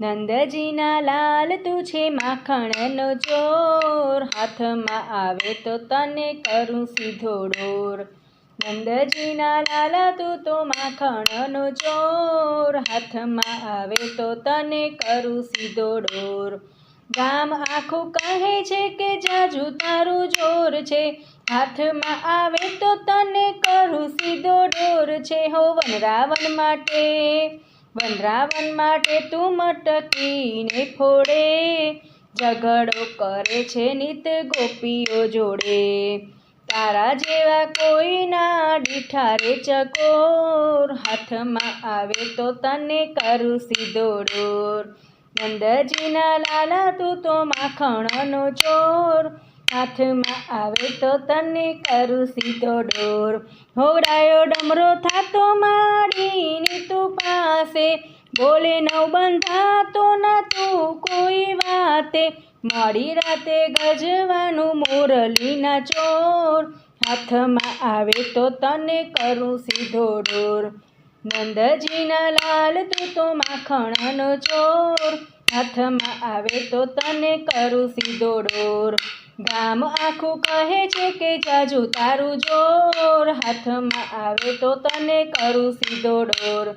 નંદજીના લાલ તું છે માખણનો ચોર હાથમાં આવે તો તને કરું સીધો ડોર. નંદજીના લાલ તું તો માખણનો ચોર હાથમાં આવે તો તને કરું સીધો ડોર. ગામ આખું કહે છે કે જાજુ તારું જોર છે. હાથમાં આવે તો તને કરું સીધો ડોર છે હો વનરાવન માટે. વનરાવન માટે તું મટકીને ફોડે, ઝઘડો કરે છે નિત ગોપીઓ જોડે. તારા જેવા કોઈના ડીઠારે ચકોર, હાથમાં આવે તો તને કરું સીધો ડોર. નંદજીના લાલા તું તો માખણનો ચોર, હાથમાં આવે તો તને કરું સીધો ડોર. હોવડાયો ડમરો થાતો માડીની પાસે બોલે, નવ બંધાતો ના તું કોઈ વાતે. મોડી રાતે ગજવાનું મોરલીના ચોર. હાથમાં આવે તો તને કરું સીધો ડોર નંદજીના લાલ તું તો માખણનો ચોર. હાથમાં આવે તો તને કરું સીધો ડોર ગામ આખું કહે છે કે જાજુ તારું જોર. હાથમાં આવે તો તને કરું સીધો ડોર.